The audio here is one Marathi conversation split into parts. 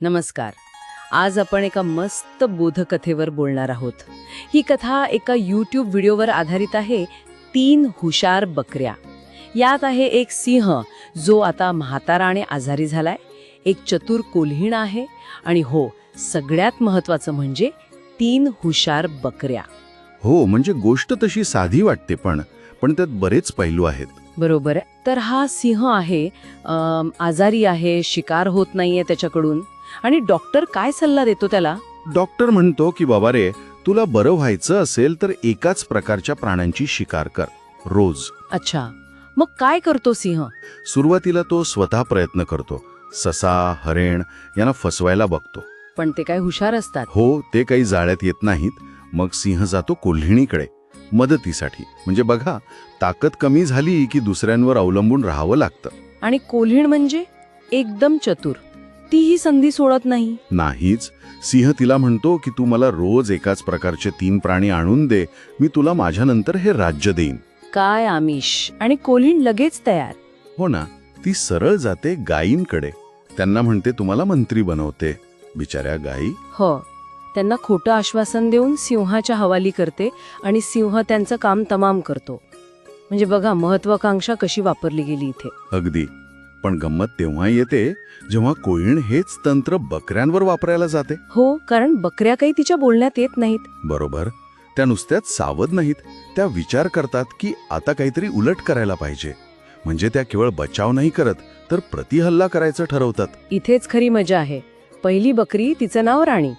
नमस्कार. आज आपण एका मस्त बोधकथेवर बोलणार आहोत. ही कथा एका यूट्यूब व्हिडिओवर आधारित आहे तीन हुशार बकऱ्या. यात आहे एक सिंह जो आता म्हातारा आणि आजारी झालाय एक चतुर कोल्हीण आहे आणि हो सगळ्यात महत्वाचं म्हणजे तीन हुशार बकऱ्या. हो म्हणजे गोष्ट तशी साधी वाटते पण पण त्यात बरेच पैलू आहेत. बरोबर. तर हा सिंह आहे अम, आजारी आहे शिकार होत नाहीये त्याच्याकडून. आणि डॉक्टर काय सल्ला देतो त्याला? डॉक्टर म्हणतो की बाबा रे तुला बरं व्हायचं असेल तर एकाच प्रकारच्या प्राण्यांची शिकार कर रोज. अच्छा. मग काय करतो सिंह? सुरुवातीला तो स्वतः प्रयत्न करतो. ससा हरेण यांना फसवायला बघतो. पण ते काय हुशार असतात. हो ते काही जाळ्यात येत नाहीत. मग सिंह जातो कोल्हिणीकडे मदतीसाठी. म्हणजे बघा ताकद कमी झाली की दुसऱ्यांवर अवलंबून राहावं लागतं. आणि कोल्हीण म्हणजे? एकदम चतुर. तीही संधी सोडत नाही. नाहीच. सिंह तिला म्हणतो की तू मला रोज एकाच प्रकारचे तीन प्राणी आणून दे. मी तुला माझ्यानंतर हे राज्य देईन. काय आमिष? आणि कोल्हीण लगेच तयार. हो ना. ती सरळ जाते गायींकडे. त्यांना म्हणते तुम्हाला मंत्री बनवते. बिचाऱ्या गायी? हो. त्यांना खोटं आश्वासन देऊन सिंहाच्या हवाली करते आणि सिंह त्यांचं काम तमाम करतो. म्हणजे बघा महत्वाकांक्षा कशी वापरली गेली इथे. अगदी. पण गंमत तेव्हा येते जेव्हा कोळीण हेच तंत्र बकऱ्यांवर वापरायला जाते. हो कारण बकऱ्या काही तिच्या बोलण्यात येत नाहीत. बरोबर. त्या नुसत्याच सावध नाहीत. त्या विचार करतात की आता काहीतरी उलट करायला पाहिजे. म्हणजे त्या केवळ बचाव नाही करत तर प्रतिहल्ला करायचं ठरवतात. इथेच खरी मजा आहे. पहिली बकरी तिचं नाव राणी.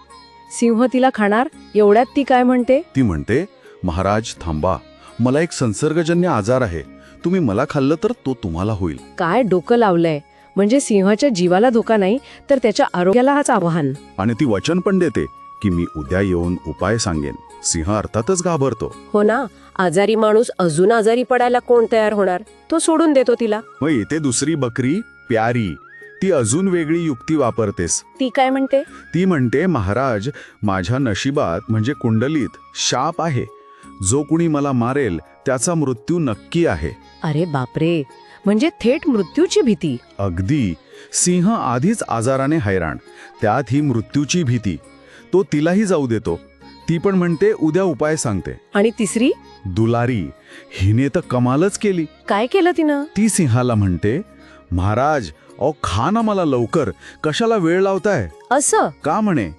सिंह तिला खाणार एवढ्यात ती काय म्हणते? ती म्हणते महाराज थांबा. मला एक संसर्गजन्य आजार आहे. तुम्ही मला खाल्लं तर तो तुम्हाला होईल. काय डोकं लावलंय? म्हणजे सिंहाच्या जीवाला धोका नाही तर त्याच्या आरोग्याला हाच आव्हान. आणि ती वचन पण देते की मी उद्या येऊन उपाय सांगेन. सिंह अर्थातच घाबरतो. हो ना? आजारी माणूस अजून आजारी पडायला कोण तयार होणार? तो सोडून देतो तिला. मग येते दुसरी बकरी प्यारी ती अजून वेगळी युक्ती वापरतेस. ती काय म्हणते? ती म्हणते महाराज माझ्या नशिबात म्हणजे कुंडलीत शाप आहे. जो कुणी मला मारेल त्याचा मृत्यू नक्की आहे. अरे बापरे म्हणजे थेट मृत्यूची भीती. अगदी सिंह आधीच आजाराने हैराण त्यात ही मृत्यूची भीती. तो तिलाही जाऊ देतो. ती पण म्हणते उद्या उपाय सांगते. आणि तिसरी? दुलारी हिने तर कमालच केली. काय केलं तिनं? ती सिंहाला म्हणते महाराज अहो खा ना मला लवकर कशाला वेळ लावताय? असं? का म्हणे?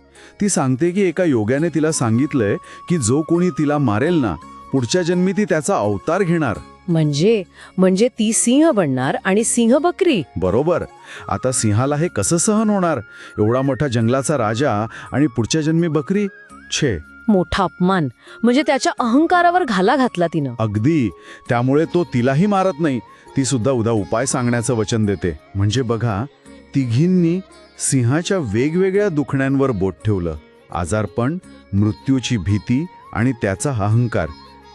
ती सांगते की एका योग्याने तिला सांगितलंय की जो कोणी तिला मारेल ना पुढच्या जन्मी ती त्याचा अवतार घेणार. म्हणजे म्हणजे ती सिंह बनणार आणि सिंह बकरी. बरोबर. आता सिंहाला हे कसं सहन होणार? एवढा मोठा जंगलाचा राजा आणि पुढच्या जन्मी बकरी? छे. मोठा अपमान. म्हणजे त्याच्या अहंकारावर घाला घातला तिनं. अगदी. त्यामुळे तो तिलाही मारत नाही. ती सुद्धा उद्या उपाय सांगण्याचं वचन देते. म्हणजे बघा तिघींनी सिंहाच्या वेगवेगळ्या दुखण्यांवर बोट ठेवलं. आजारपण मृत्यूची भीती आणि त्याचा अहंकार.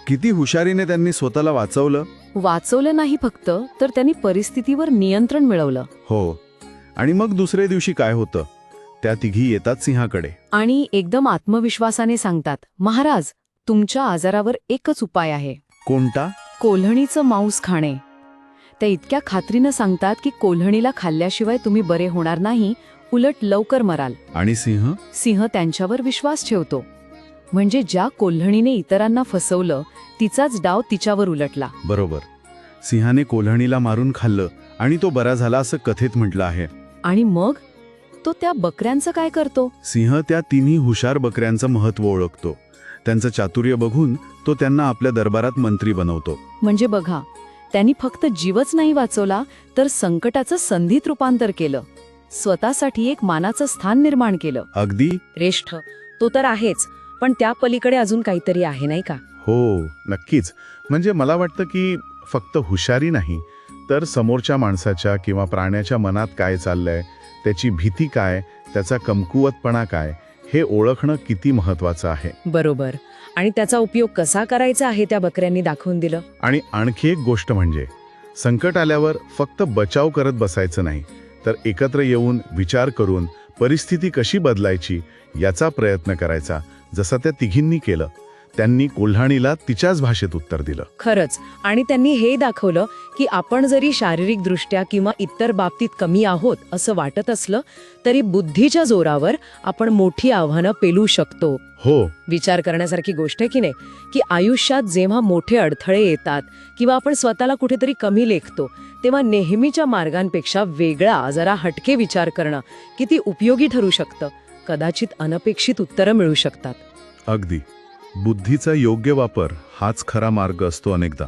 किती हुशारीने त्यांनी स्वतःला वाचवलं? वाचवलं नाही फक्त तर त्यांनी परिस्थितीवर नियंत्रण मिळवलं. हो. आणि मग दुसऱ्या दिवशी काय होतं? त्या तिघी येतात सिंहाकडे. आणि एकदम आत्मविश्वासाने सांगतात महाराज तुमच्या आजारावर एकच उपाय आहे. कोणता? कोल्हणीचं मांस खाणे. त्या इतक्या खात्रीनं सांगतात की कोल्हणीला खाल्ल्याशिवाय तुम्ही बरे होणार नाही उलट लवकर मराल. आणि सिंह? सिंह त्यांच्यावर विश्वास ठेवतो. म्हणजे ज्या कोल्हणीने इतरांना फसवलं तिचाच डाव तिच्यावर उलटला. बरोबर. सिंहाने कोल्हणीला मारून खाल्लं आणि तो बरा झाला असं कथेत म्हटलं आहे. आणि मग? तो त्या बकऱ्यांचं काय करतो? सिंह त्या तिन्ही हुशार बकऱ्यांचं महत्त्व ओळखतो. त्यांचं चातुर्य बघून तो त्यांना आपल्या दरबारात मंत्री बनवतो. म्हणजे बघा त्यांनी फक्त जीवच नाही वाचवला तर संकटाचं संधीत रूपांतर केलं. स्वतःसाठी एक मानाचं स्थान निर्माण केलं. अगदी? श्रेष्ठ. तो तर आहेच पण त्या पलीकडे अजून काहीतरी आहे नाही का? हो नक्कीच. म्हणजे मला वाटतं की फक्त हुशारी नाही तर समोरच्या माणसाच्या किंवा प्राण्याच्या मनात काय चाललंय त्याची भीती काय त्याचा कमकुवतपणा काय हे ओळखणं किती महत्वाचं आहे? बरोबर. आणि त्याचा उपयोग कसा करायचा आहे त्या बकऱ्यांनी दाखवून दिलं? आणि आणखी एक गोष्ट म्हणजे संकट आल्यावर फक्त बचाव करत बसायचं नाही तर एकत्र येऊन विचार करून परिस्थिती कशी बदलायची याचा प्रयत्न करायचा जसा त्या तिघींनी केलं. त्यांनी कोल्हाणीला तिच्याच भाषेत उत्तर दिलं. खरंच. आणि त्यांनी हे दाखवलं की आपण जरी शारीरिकदृष्ट्या किंवा इतर बाबतीत कमी आहोत असं वाटत असलं तरी बुद्धीच्या जोरावर आपण मोठी आव्हानं पेलू शकतो. हो. विचार करण्यासारखी गोष्ट आहे की नाही? की आयुष्यात जेव्हा मोठे अडथळे येतात किंवा आपण स्वतःला कुठेतरी कमी लेखतो तेव्हा नेहमीच्या मार्गांपेक्षा वेगळा जरा हटके विचार करणं किती उपयोगी ठरू शकतं? कदाचित अनपेक्षित उत्तरं मिळू शकतात. अगदी. बुद्धीचा योग्य वापर हाच खरा मार्ग असतो अनेकदा.